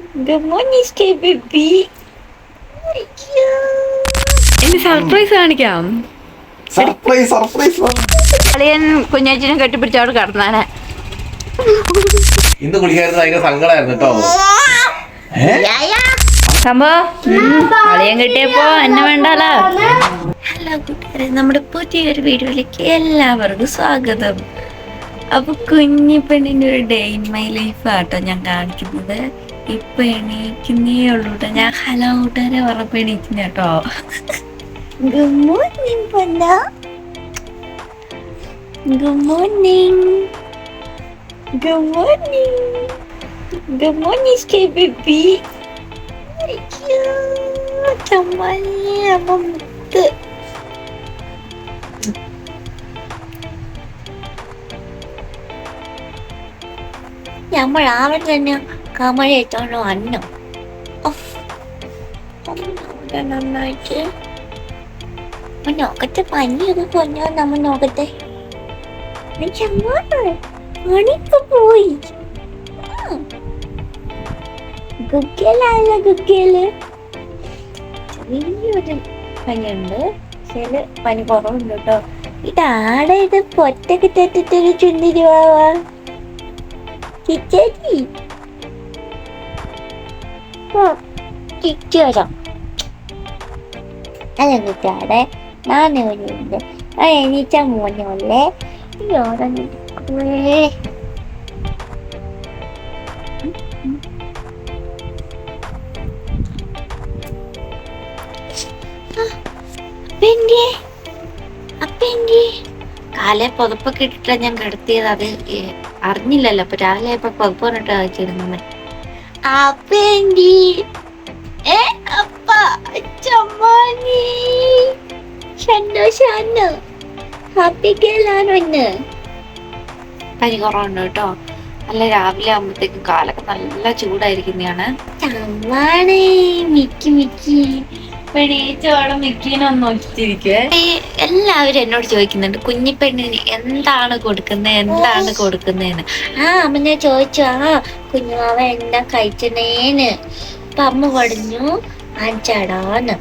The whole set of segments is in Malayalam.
Good morning, stay baby. എന്റെ സർപ്രൈസ് കാണിക്കാം. സർപ്രൈസ് സർപ്രൈസ് അളിയൻ കുഞ്ഞാച്ചിനെ കെട്ടിപ്പിടിച്ചവിടെ കടന്നാനെ. ഇന്ന് കുളിക്കായിരുന്നു ഭയങ്കര സങ്കടമായിരുന്നു കേട്ടോ. സംഭവം അളിയൻ കിട്ടിയപ്പോ എന്നെ വേണ്ടാലോ ഹലോ കൂട്ടുകാരെ. നമ്മുടെ പുതിയൊരു വീഡിയോയിലേക്ക് എല്ലാവർക്കും സ്വാഗതം. അപ്പൊ കുഞ്ഞി പെണ്ണിന്റെ ഒരു ഡേ ഇൻ മൈ ലൈഫ് ആട്ടോ ഞാൻ കാണിക്കുന്നത്. ഇപ്പൊ എണീക്കുന്നേ ഉള്ളൂ ട്ടോ. ഞാൻ ഹലോ കൂട്ടുകാരെ ഉറപ്പ് എണീക്കുന്ന കേട്ടോ ഗുഡ് മോർണിംഗ് പൊന്ന. Good morning good morning good morning stay baby ചമ്മലേ അമ്മ മുത്ത് നമ്മൾ ആവൻ തന്നെ കമഴ എത്തോണ്ട് വന്നു. നോക്കട്ടെ പനിയൊക്കെ കൊഞ്ഞോ നമ്മൾ നോക്കത്തെ പണിക്ക് പോയി. ചെറിയൊരു പനിയുണ്ട്. ചില പനി കുറവുണ്ട് കേട്ടോ. ഇതാടെ ഇത് പൊറ്റക്ക് തെറ്റിട്ടൊരു ചുന്തിരി ചിച്ചേച്ചി ചിച്ചോരം അല്ല കുട്ടാടെ നാനൂരുണ്ട് ആ എണീച്ച മോനല്ലേ യോടെ നിൽക്കുവേ അപ്പെന്റെ അപ്പെന്റെ കാലെ പുതപ്പൊക്കെ ഇട്ടിട്ടാണ് ഞാൻ കിടത്തിയത് അത് അറിഞ്ഞില്ലല്ലോ. അപ്പൊ രാവിലെ ഇപ്പൊ പുതപ്പ് പറഞ്ഞിട്ട് വെച്ചിരുന്നത് അപ്പെന്റെ ഏ അപ്പ ചമ്മാനി സന്തോഷാണ്. ഹാപ്പി ഗേളാണ് പനി കുറവുണ്ട് കേട്ടോ. നല്ല രാവിലെ ആകുമ്പോഴത്തേക്കും കാലൊക്കെ നല്ല ചൂടായിരിക്കുന്നതാണ്. ചമ്മാണേ. Mickey Mickey. പെണീച്ചോടെ മിക്കീനൊന്നും എല്ലാവരും എന്നോട് ചോദിക്കുന്നുണ്ട് കുഞ്ഞിപ്പെണ്ണിന് എന്താണ് കൊടുക്കുന്നത് എന്താണ് കൊടുക്കുന്നതെന്ന് ആ അമ്മ ഞാൻ ചോദിച്ചു ആ കുഞ്ഞുമാവ എന്താ കഴിച്ചണേന്ന് അപ്പൊ അമ്മ പറഞ്ഞു അച്ചടാന്ന്.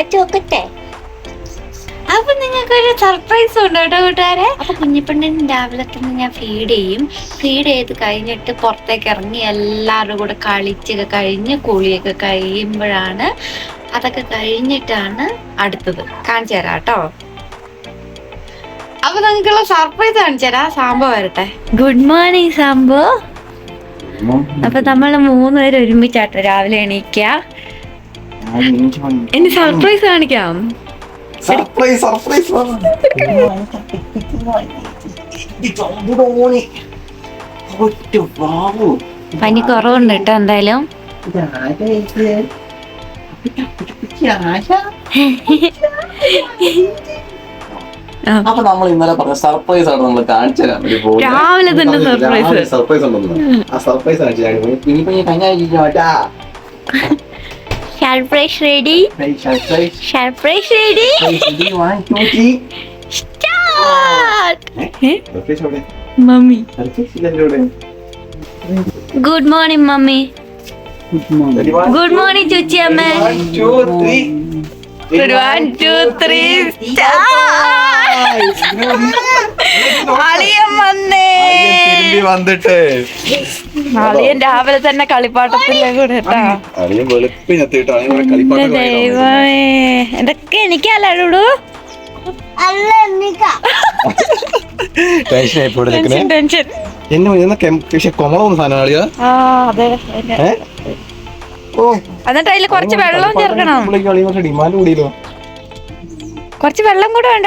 അച്ചോക്കട്ടെ അപ്പൊ നിങ്ങൾക്കൊരു സർപ്രൈസ് ഉണ്ട് കേട്ടോ കൂട്ടുകാരെ? അപ്പൊ കുഞ്ഞിപ്പെണ്ണിന് രാവിലെ തന്നെ ഞാൻ ഫീഡ് ചെയ്യും. ഫീഡ് ചെയ്ത് കഴിഞ്ഞിട്ട് പുറത്തേക്ക് ഇറങ്ങി എല്ലാവരുടെ കൂടെ കളിച്ചൊക്കെ കഴിഞ്ഞ് കുളിയൊക്കെ കഴിയുമ്പോഴാണ് അതൊക്കെ കഴിഞ്ഞിട്ടാണ് അടുത്തത്. കാണിച്ചു തരാം കേട്ടോ. അപ്പൊ നിങ്ങൾക്കുള്ള സർപ്രൈസ് കാണിച്ചു തരാം. സാമ്പോ വരട്ടെ. ഗുഡ് മോർണിംഗ് സാമ്പോ അപ്പൊ നമ്മൾ മൂന്നുപേരും ഒരുമിച്ചാട്ടോ രാവിലെ എണീക്ക. എന്റെ സർപ്രൈസ് കാണിക്കാം. സർപ്രൈസ് സർപ്രൈസ് പനി കുറവുണ്ട് കേട്ടോ എന്തായാലും. അപ്പൊ നമ്മൾ ഇന്നലെ പറഞ്ഞ സർപ്രൈസ് ആണ് നമ്മൾ കാണിച്ചു തരാൻ. രാവിലെ തന്നെ സർപ്രൈസ്. ഉണ്ടെന്ന് ആ സർപ്രൈസ് കാണിച്ചു. ഇനിയിപ്പോ ഞാൻ surprise ready surprise surprise ready surprise mummy. Surprise ഇല്ലല്ലോ good morning mummy. Good morning ചുച്ചി അമ്മ One, two, three. One two three അളിയൻ വന്നേ. തിരുമ്പി വന്നിട്ട്. അളിയൻ രാവിലെ തന്നെ കളിപ്പാട്ടത്തിലെ കൂടെ കേട്ടാ അളിയൻ വെളുപ്പിനെത്തിയിട്ട് അളിയൻ കളിപ്പാട്ടം ദൈവമേ. എന്തൊക്കെ എനിക്കല്ല ഡുഡു ടെൻഷൻ നിൽക്കണേ എന്നെ പക്ഷെ കൊമളൊന്നും സാധനം അളിയ. ഓ. എന്നിട്ട് അതിൽ കുറച്ച് വെള്ളം ചേർക്കണം. അളിയ കുറച്ച് ഡിമാൻഡ് കൂടിയല്ലോ. കുറച്ച് വെള്ളം കൂടെ വേണ്ട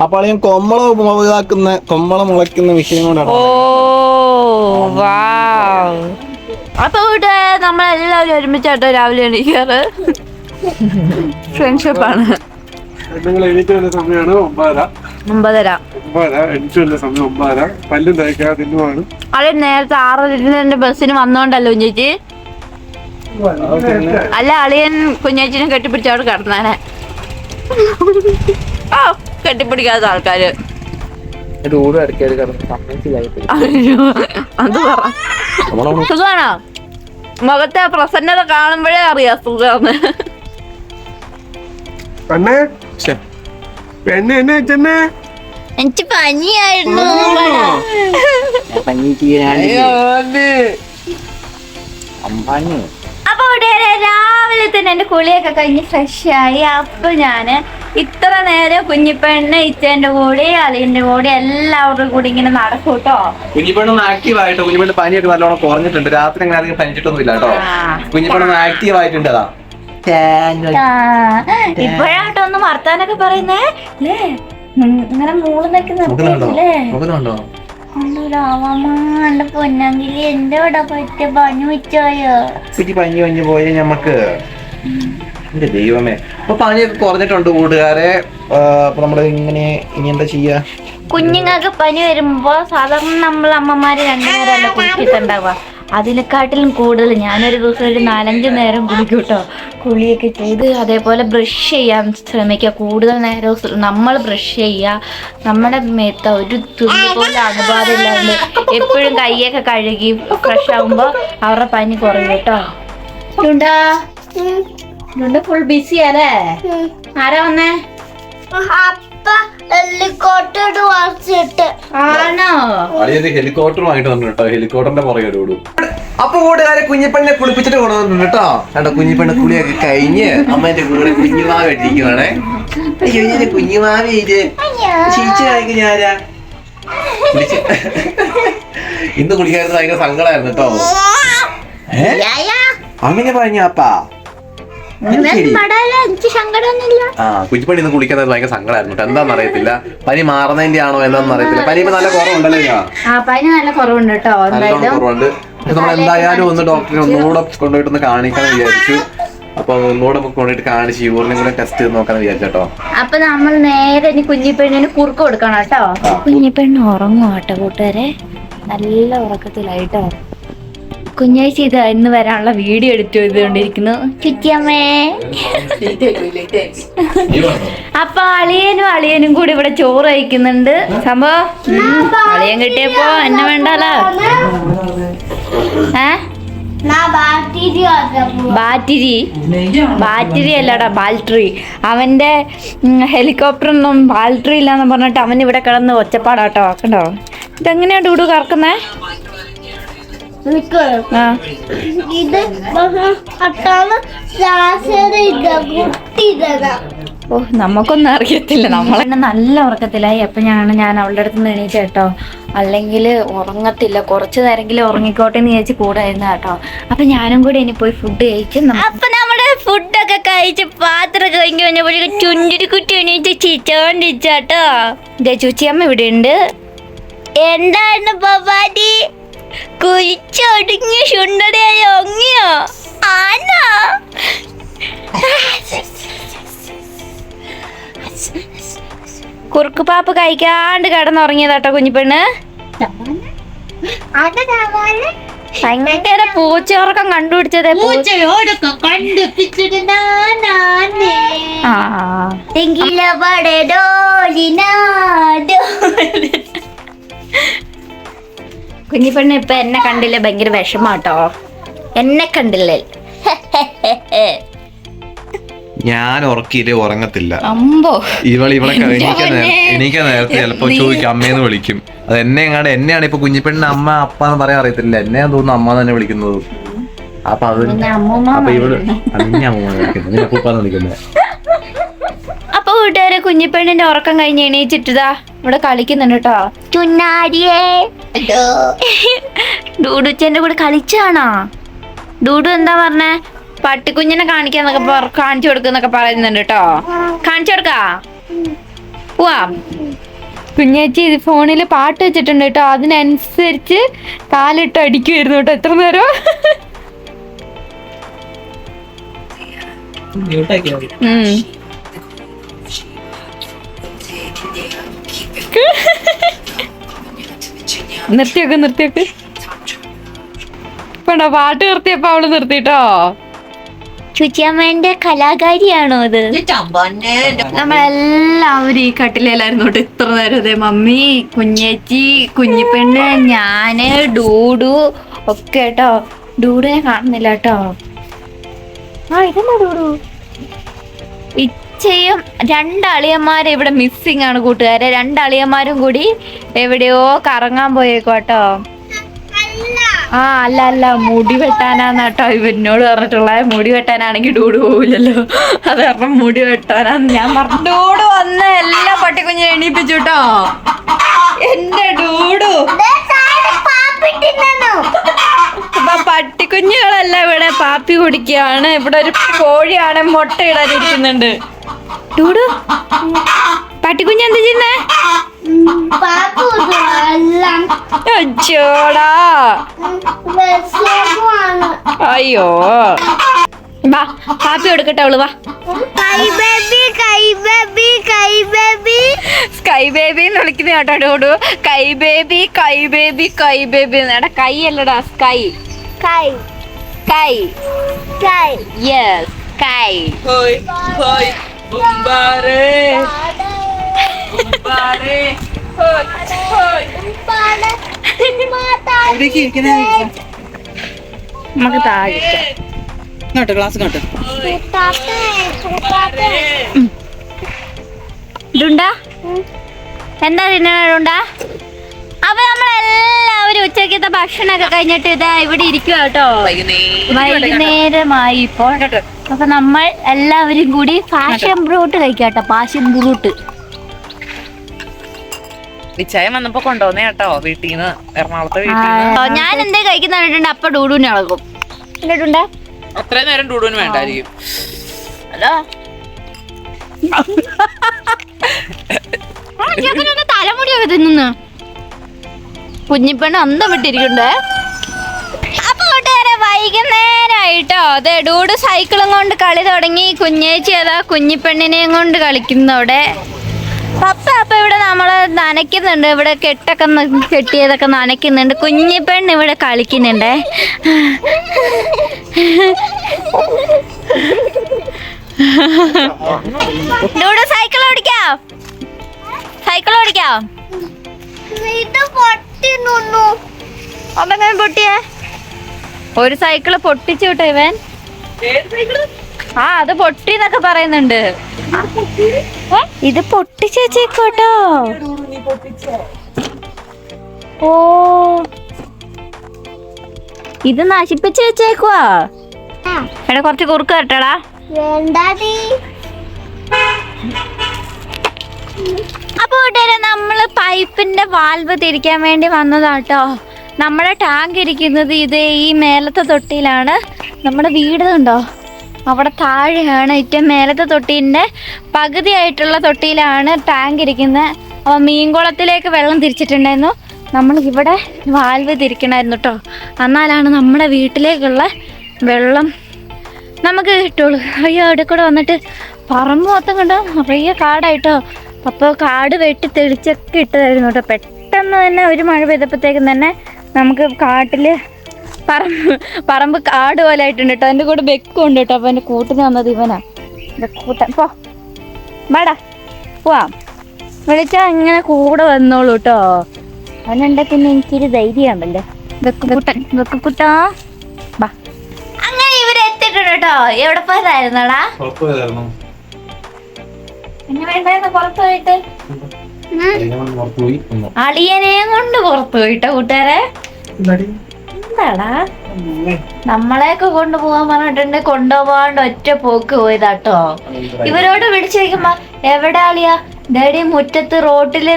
അപ്പൊ അളിയൻ കൊമ്മള ഇതാക്കുന്ന കൊമ്മള മുളയ്ക്കുന്ന മെഷീൻ കൊണ്ടാണ്. ഓ വാവ്. അപ്പൊ ഇവിടെ നമ്മളെല്ലാവരും ഒരുമിച്ചാട്ടോ രാവിലെ എണീക്കാറ്. ഫ്രണ്ട്ഷിപ്പാണ് ആണ്. നിങ്ങൾ എണീറ്റ് വന്ന സമയമാണ് ഒമ്പതര. ഒമ്പതര. ഒമ്പതര എണീറ്റ് വന്ന സമയം ഒമ്പതര. പല്ലും തയ്ക്കാതെ തിന്നുവാണ് അത് നേരത്തെ ആറരന്റെ ബസ്സിന് വന്നോണ്ടല്ലോ ചേച്ചി അല്ല അളിയൻ കുഞ്ഞേച്ചിനെ കെട്ടിപ്പിടിച്ചവിടെ കിടന്നാനെ. ആ കെട്ടിപ്പിടിക്കാത്ത ആൾക്കാര്. ഡൂഡ് ഇടയ്ക്കായിട്ട് കിടന്ന് സമ്മതിച്ചില്ലായി പോയി. അയ്യോ അത് പറ. നമ്മളവിടെ സുഖാണോ? മുഖത്തെ പ്രസന്നത കാണുമ്പോഴേ അറിയാം സുഖാന്ന്. പെണ്ണേ? പെണ്ണെ എന്നെ ചെന്നെ എനിക്ക് പനിയായിരുന്നു. അപ്പൊ രാവിലെ തന്നെ എന്റെ കുളിയൊക്കെ കഴിഞ്ഞ് ഫ്രഷ് ആയി. അപ്പൊ ഞാൻ ഇത്ര നേരം കുഞ്ഞിപ്പെണ്ണ് ഇച്ചേന്റെ കൂടെ അളിയന്റെ കൂടെ എല്ലാവരുടെ കൂടി ഇങ്ങനെ നടക്കും കേട്ടോ കുഞ്ഞിപ്പെണ്ണൊന്ന് ആക്റ്റീവ് ആയിട്ട്? കുഞ്ഞിപ്പെണ്ണ് പനിയൊക്കെ നല്ലോണം കുറഞ്ഞിട്ടുണ്ട്. രാത്രി അങ്ങനെ അധികം പനിച്ചിട്ടൊന്നും ഇല്ല കേട്ടോ കുഞ്ഞിപ്പെണ്ണൊന്ന് ആക്റ്റീവ് ആയിട്ടുണ്ട് അതാ. ഇപ്പോഴാട്ടോ ഒന്ന് വർത്താനൊക്കെ പറയുന്നേ. അല്ലേ ഇങ്ങനെ മൂൾ നിൽക്കുന്നുണ്ടോ പൊന്നാങ്കിലി എന്റെ പൊന്നാങ്കിൽ എന്റെ ഇവിടെ പറ്റ പണി വെച്ചോയോ കുറ്റി പഞ്ഞു പഞ്ഞു പോയ ഞമ്മക്ക് എന്റെ ദൈവമേ. അപ്പൊ പനിയൊക്കെ കുറഞ്ഞിട്ടുണ്ട് കൂട്ടുകാരെ. അപ്പൊ നമ്മൾ ഇങ്ങനെ ഇനി എന്താ ചെയ്യാ? കുഞ്ഞുങ്ങൾക്ക് പനി വരുമ്പോ സാധാരണ നമ്മൾ അമ്മമാര് രണ്ടു നേരമല്ല അതിനെക്കാട്ടിലും കൂടുതൽ ഞാനൊരു ദിവസം ഒരു നാലഞ്ച് നേരം കുളിക്കും കേട്ടോ കുളിയൊക്കെ ചെയ്ത് അതേപോലെ ബ്രഷ് ചെയ്യാൻ ശ്രമിക്കുക. കൂടുതൽ നേരം നമ്മൾ ബ്രഷ് ചെയ്യുക. നമ്മുടെ മേത്ത ഒരു തുള്ളി പോലെ അണുബാധയില്ലാണ്ട് എപ്പോഴും കൈയൊക്കെ കഴുകി ഫ്രഷ് ആകുമ്പോൾ അവരുടെ പനി കുറയും കേട്ടോ. ലുണ്ടാ ലുണ്ട ഫുൾ ബിസി അല്ലേ? ആരാ വന്നേ? അപ്പ ഹെലികോപ്റ്റർ വന്നു കേട്ടോ. ഹെലികോപ്റ്ററിന്റെ പുറകെ ഓടും. അപ്പൊ കൂട്ടുകാരെ കുഞ്ഞിപ്പെണ്ണെ കുളിപ്പിച്ചിട്ട് കൊണ്ടുവന്നു കേട്ടോ. കണ്ടോ കുഞ്ഞിപ്പെണ്ണ കുളിയൊക്കെ കഴിഞ്ഞ് അമ്മേന്റെ കൂടെ കുഞ്ഞുമാവ് ഇട്ടിരിക്കുവാണേ അയ്യോ. ഞാൻ കുഞ്ഞുമാവ ഇത് ഞാനാ. ഇന്ന് കുളിക്കായിരുന്നു ഭയങ്കര സങ്കടമായിരുന്നു കേട്ടോ. അങ്ങനെ പറഞ്ഞ അപ്പാ. ഇന്ന് കുളിക്കുന്നത് ഭയങ്കര സങ്കടമായിരുന്നു എന്താണെന്ന് അറിയത്തില്ല പനി മാറുന്നതിന്റെ ആണോ എന്താണെന്ന് അറിയത്തില്ല പനി ഇപ്പൊ നല്ല കുറവുണ്ടല്ലോ ആ പനി നല്ല കുറവുണ്ട് കേട്ടോ. കുറവുണ്ട്. നമ്മൾ എന്തായാലും ഒന്ന് ഡോക്ടറെ ഒന്നുകൂടെ കൊണ്ടുപോയിട്ട് ഒന്ന് കാണിക്കാൻ വിചാരിച്ചു. അപ്പൊ ഒന്നുകൂടെ നമുക്ക് കൊണ്ടുപോയിട്ട് കാണിച്ച് യൂറിനും കൂടെ ടെസ്റ്റ് ചെയ്ത് നോക്കാൻ വിചാരിച്ചോ അപ്പൊ നമ്മൾ നേരെ ഇനി കുഞ്ഞിപ്പെണ്ണിന് കുറുക്ക് കൊടുക്കണം കേട്ടോ. കുഞ്ഞിപ്പെണ്ണ് ഉറങ്ങും കേട്ടോ കൂട്ടുകാരെ. നല്ല ഉറക്കത്തിലായിട്ടോ. കുഞ്ഞാഴ്ച ഇത് ഇന്ന് വരാനുള്ള വീഡിയോ എടുത്തു ചെയ്തുകൊണ്ടിരിക്കുന്നു. ചുറ്റിയമ്മേ. അപ്പൊ അളിയനും അളിയനും കൂടി ഇവിടെ ചോറ് കഴിക്കുന്നുണ്ട്. സംഭവം? അളിയൻ കിട്ടിയപ്പോ എന്നെ വേണ്ടല്ലോ? ഏ? ബാറ്ററി ബാറ്ററി ബാറ്ററി അല്ലടാ ബാൽട്രി. അവന്റെ ഹെലികോപ്റ്ററൊന്നും ബാൽട്രി ഇല്ലാന്ന് പറഞ്ഞിട്ട് അവൻ ഇവിടെ കിടന്ന് ഒച്ചപ്പാടാട്ടോ. കണ്ടോ? ഇതെങ്ങനെയാ ഡൂഡു കറക്കുന്നേ? ഇത് അട്ടാണ് ഓ നമുക്കൊന്നും അറിയത്തില്ല. നമ്മളെന്നെ നല്ല ഉറക്കത്തിലായി. അപ്പൊ ഞാൻ ഞാൻ അവളുടെ അടുത്ത് നിന്ന് എണീച്ചേട്ടോ അല്ലെങ്കിൽ ഉറങ്ങത്തില്ല. കുറച്ച് നേരമെങ്കിലും ഉറങ്ങിക്കോട്ടെ എന്ന് വിചാരിച്ച് കൂടെ ഇരുന്ന കേട്ടോ. അപ്പൊ ഞാനും കൂടി ഇനി പോയി ഫുഡ് കഴിച്ചു അപ്പൊ നമ്മുടെ ഫുഡൊക്കെ കഴിച്ച് പാത്രം കഴിഞ്ഞ് കഴിഞ്ഞപ്പോഴേക്കും ചുണ്ടിരി കുട്ടി. എണീച്ച് ചിച്ചോണ്ടിച്ചാട്ടോ ഇതേ ചുച്ചിയമ്മ ഇവിടെ ഉണ്ട്. എന്തായിരുന്നു ബബാഡി കുഴിച്ചൊടുങ്ങിയ ചുണ്ടടയായി ഒങ്ങിയോ ആണോ കുറുക്കുപാപ്പ് കഴിക്കാണ്ട് കിടന്നുറങ്ങിയതാട്ടോ കുഞ്ഞിപ്പെണ്ണ്. ഭയങ്കര പൂച്ചയോർക്കം കണ്ടുപിടിച്ചത് ആ. കുഞ്ഞിപ്പെണ്ണ് ഇപ്പൊ എന്നെ കണ്ടില്ല? ഭയങ്കര വിഷമാട്ടോ. എന്നെ കണ്ടില്ലേ? ഞാൻ ഉറക്കിയില്ലേ ഉറങ്ങത്തില്ല. അമ്പോ. ഇവൾ ഇവളെ ക- എണീക്കാൻ നേരത്തെ ചിലപ്പോ ചോദിക്കും അമ്മേന്ന് വിളിക്കും. അത് എന്നെ എങ്ങാണ്ട് എന്നെയാണ് ഇപ്പൊ കുഞ്ഞിപ്പെണ്ണിന് അമ്മ അപ്പ എന്ന് പറയാൻ അറിയത്തില്ല. എന്നെ തോന്നുന്നു അമ്മ തന്നെ വിളിക്കുന്നത്. അപ്പൊ അത് പിന്നെ അമ്മൂമ്മ അപ്പൊ ഇവൾ അന്നെ അമ്മ വിളിക്കുന്നത് നിന്നെ അപ്പൂപ്പാന്ന് വിളിക്കുന്നത് അപ്പൊ വീട്ടുകാരെ കുഞ്ഞിപ്പെണ്ണിന്റെ ഉറക്കം കഴിഞ്ഞ് എണീച്ചിട്ടതാ ഇവിടെ കളിക്കുന്നുണ്ട് കേട്ടോ. ചുന്നാരിയേ ഡൂഡുച്ചന്റെ കൂടെ കളിച്ചാണോ? ഡൂഡു എന്താ പറഞ്ഞേ? പട്ടിക്കുഞ്ഞിനെ കാണിക്കാന്നൊക്കെ പറ- കാണിച്ചു കൊടുക്കുന്നൊക്കെ പറയുന്നുണ്ട് കേട്ടോ. കാണിച്ചു കൊടുക്കാ? പോവാ കുഞ്ഞേച്ചി ഇത് ഫോണിൽ പാട്ട് വെച്ചിട്ടുണ്ട് കേട്ടോ. അതിനനുസരിച്ച് കാലിട്ട് അടിക്കുമായിരുന്നു കേട്ടോ. എത്ര നേരം? ഉം. നിർത്തിയൊക്കെ നിർത്തിയൊക്കെ. വേണ്ട പാട്ട് നിർത്തിയപ്പോ അവൾ നിർത്തിട്ടോ? ചുച്ചിയമ്മേന്റെ കലാകാരിയാണോ അത്? നമ്മളെല്ലാവരും ഈ കട്ടിലെല്ലാരും ഇത്ര നേരം അതെ മമ്മി കുഞ്ഞേച്ചി കുഞ്ഞിപ്പെണ്ണ് ഞാൻ ഡൂഡു ഒക്കെ കേട്ടോ ഡൂഡിനെ കാണുന്നില്ല കേട്ടോ. ആ ഇതെന്താ ഡൂഡു? ഇച്ചയും രണ്ടളിയന്മാരെ ഇവിടെ മിസ്സിങ് ആണ് കൂട്ടുകാരെ. രണ്ട് അളിയന്മാരും കൂടി എവിടെയോ കറങ്ങാൻ പോയേക്കോട്ടോ ആ അല്ല അല്ല മുടി വെട്ടാനാന്ന് കേട്ടോ ഇവനോട് പറഞ്ഞിട്ടുള്ള. മുടി വെട്ടാനാണെങ്കിൽ ഡൂഡ് പോവില്ലല്ലോ. അത് കാരണം മുടി വെട്ടാനാന്ന് ഞാൻ പറഞ്ഞു. ഡൂഡ് വന്ന് എല്ലാ പട്ടിക്കുഞ്ഞിനെ എണീപ്പിച്ചു കേട്ടോ. എന്റെ ഡൂഡു. അപ്പൊ പട്ടിക്കുഞ്ഞുകളല്ല ഇവിടെ പാപ്പി കുടിക്കുകയാണ്. ഇവിടെ ഒരു കോഴിയാണ് മുട്ട ഇടാനിരിക്കുന്നുണ്ട്. ഡൂഡു പട്ടിക്കുഞ്ഞ് എന്ത് ചെയ്യുന്നേ? അച്ചോടാ അയ്യോ. വാ പാപ്പി കൊടുക്കട്ടെ അവൾ വാ. കൈ ബേബി കൈ ബേബി കൈ ബേബി സ്കൈ ബേബി എന്ന് വിളിക്കുന്ന കേട്ടോ ഡോഡു. കൈ ബേബി കൈ ബേബി കൈ ബേബി എടാ കൈ അല്ലടാ സ്കൈ കൈ കൈ കൈ യെസ് കൈ നമുക്ക് താഴെ ഇങ്ങോട്ട് ക്ലാസ് ഇങ്ങോട്ട്. ഡുണ്ടാ? എന്താ തിന്നണുണ്ടാ അപ്പൊ നമ്മളെല്ലാവരും ഉച്ചക്കത്തെ ഭക്ഷണമൊക്കെ കഴിഞ്ഞിട്ട് ഇതാ ഇവിടെ ഇരിക്കുക കേട്ടോ. വൈകുന്നേരമായി ഇപ്പോൾ. അപ്പൊ നമ്മൾ എല്ലാവരും കൂടി ഫാഷൻ ബ്രൂട്ട് കഴിക്കാട്ടോ പാഷൻ ബ്രൂട്ട് നിശ്ചയം വന്നപ്പോ കൊണ്ടുവന്നേ കേട്ടോ വീട്ടിൽ നിന്ന് എറണാകുളത്തെ വീട്ടിൽ ഞാൻ എന്തേ കഴിക്കുന്ന കണ്ടിട്ടുണ്ട് അപ്പൊ ഡൂഡൂനെ ഇളകും. എന്നിട്ടുണ്ടേ അത്രയും നേരം ഡൂഡുവിന് വേണ്ടായിരിക്കും. തലമുടിയൊക്കെ തിന്നുന്നു. കുഞ്ഞിപ്പെണ്ണ് അന്തം വിട്ടിരിക്കണ്ടേ അപ്പൊ കൂട്ടുകാരെ വൈകുന്നേരമായിട്ടോ അതെ ഡൂഡ് സൈക്കിളും കൊണ്ട് കളി തുടങ്ങി. കുഞ്ഞേച്ചി അതാ കുഞ്ഞിപ്പെണ്ണിനെയും കൊണ്ട് കളിക്കുന്നവിടെ പപ്പ അപ്പൊ ഇവിടെ നമ്മൾ നനയ്ക്കുന്നുണ്ട്. ഇവിടെ കെട്ടൊക്കെ കെട്ടിയതൊക്കെ നനയ്ക്കുന്നുണ്ട്. കുഞ്ഞി പെണ്ണ് ഇവിടെ കളിക്കുന്നുണ്ടേ. ഇവിടെ സൈക്കിൾ ഓടിക്കാം. സൈക്കിൾ ഓടിക്കാം. പൊട്ടിയേ? ഒരു സൈക്കിൾ പൊട്ടിച്ചു വിട്ടോ ഇവൻ. ആ അത് പൊട്ടി എന്നൊക്കെ പറയുന്നുണ്ട്. ഇത് പൊട്ടി വെച്ചേക്കോട്ടോ ഓ. ഇത് നശിപ്പിച്ചു വെച്ചേക്കുവാ എടാ കുറച്ച് കുറുക്ക് കെട്ടടാ അപ്പൊ കൂട്ടുകാരെ നമ്മൾ പൈപ്പിന്റെ വാൽവ് തിരിക്കാൻ വേണ്ടി വന്നതാട്ടോ. നമ്മുടെ ടാങ്ക് ഇരിക്കുന്നത് ഇത് ഈ മേലത്തെ തൊട്ടിയിലാണ്. നമ്മുടെ വീട് ഉണ്ടോ അവിടെ താഴെയാണ് ഏറ്റവും മേലത്തെ തൊട്ടീന്റെ പകുതിയായിട്ടുള്ള തൊട്ടിയിലാണ് ടാങ്ക് ഇരിക്കുന്നത്. അപ്പോൾ മീൻകുളത്തിലേക്ക് വെള്ളം തിരിച്ചിട്ടുണ്ടായിരുന്നു. നമ്മൾ ഇവിടെ വാൽവ് തിരിക്കണമായിരുന്നു കേട്ടോ എന്നാലാണ് നമ്മുടെ വീട്ടിലേക്കുള്ള വെള്ളം നമുക്ക് കിട്ടുള്ളൂ. അയ്യോ അവിടെ കൂടെ വന്നിട്ട് പറമ്പ് മൊത്തം കണ്ടോ? നിറയെ കാടായിട്ടോ. അപ്പോൾ കാട് വെട്ടി തെളിച്ചൊക്കെ ഇട്ടതായിരുന്നു കേട്ടോ പെട്ടെന്ന് തന്നെ ഒരു മഴ പെയ്തപ്പോഴത്തേക്കും തന്നെ നമുക്ക് കാട്ടിൽ പറമ്പ് പറമ്പ് കാട് പോലെ ആയിട്ടുണ്ട് കേട്ടോ എന്റെ കൂടെ ബെക്കും ഉണ്ട് കേട്ടോ അപ്പോൾ എന്റെ കൂട്ടിന് വന്നത് ഇവനാ. കൂട്ടൻ. പോ. വേടാ. പോവാം. വിളിച്ചാൽ ഇങ്ങനെ കൂടെ വന്നോളൂ കേട്ടോ അവനുണ്ടെ പിന്നെ എനിക്കൊരു ധൈര്യമാണല്ലോ. വെക്കുക്കുട്ടൻ വെക്കുക്കുട്ടാ ബാ അങ്ങനെ ഇവരെത്തിയിട്ടുണ്ട് കേട്ടോ എവിടെ പോയതായിരുന്നടാ? വേണ്ടായിരുന്നു പുറത്ത് പോയിട്ട്. അളിയനെയും കൊണ്ട് പുറത്തു പോയിട്ടോ കൂട്ടുകാരെ. എന്താടാ? നമ്മളെയൊക്കെ കൊണ്ടുപോകാൻ പറഞ്ഞിട്ടുണ്ട് കൊണ്ടുപോകാണ്ട് ഒറ്റ പോക്ക് പോയതാട്ടോ. ഇവരോട് വിളിച്ചു ചോദിക്കുമ്പോ എവിടെ ആളിയാ ഡാഡി മുറ്റത്ത് റോട്ടിൽ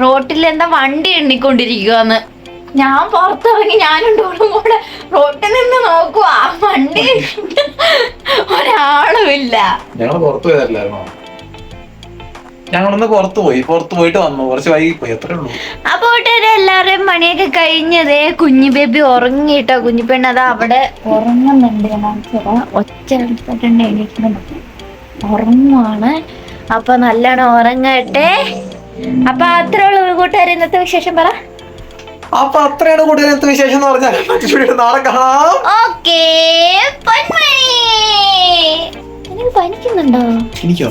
റോട്ടിൽ എന്താ വണ്ടി എണ്ണിക്കൊണ്ടിരിക്കുവാന്ന്. ഞാൻ പുറത്തിറങ്ങി ഞാനും ഡോളും കൂടെ റോട്ടിൽ നിന്ന് നോക്കുവാ. വണ്ടി ഒരാളും ഇല്ല. ഞങ്ങൾ പുറത്തു പോയതല്ലായിരുന്നോ? ഞങ്ങളൊന്ന് പുറത്തു പോയി. പുറത്തു പോയിട്ട് വന്നു. കുറച്ച് വൈകി പോയി അത്രേ ഉള്ളൂ. അപ്പൊ കൂട്ടുകാരെ എല്ലാവരുടെയും പണിയൊക്കെ കഴിഞ്ഞതേ. കുഞ്ഞു ബേബി ഉറങ്ങിട്ടോ കുഞ്ഞു പെണ്ണ് അതാ അവിടെ. ഉറങ്ങുന്നുണ്ട്. ഒച്ച എടുത്തിട്ടുണ്ട് എണീക്കുന്നുണ്ട്. ഉറങ്ങുവാണ്. അപ്പൊ നല്ലോണം ഉറങ്ങട്ടെ. അപ്പൊ അത്രേ ഉള്ളൂ കൂട്ടുകാരെ ഇന്നത്തെ വിശേഷം പറ. അപ്പൊ അത്രയാണ് കൂടുതൽ വിശേഷം എന്ന് പറഞ്ഞാൽ. നാളെ കാണാം. ഓക്കേ പനിക്കുന്നുണ്ടോ? എനിക്കോ?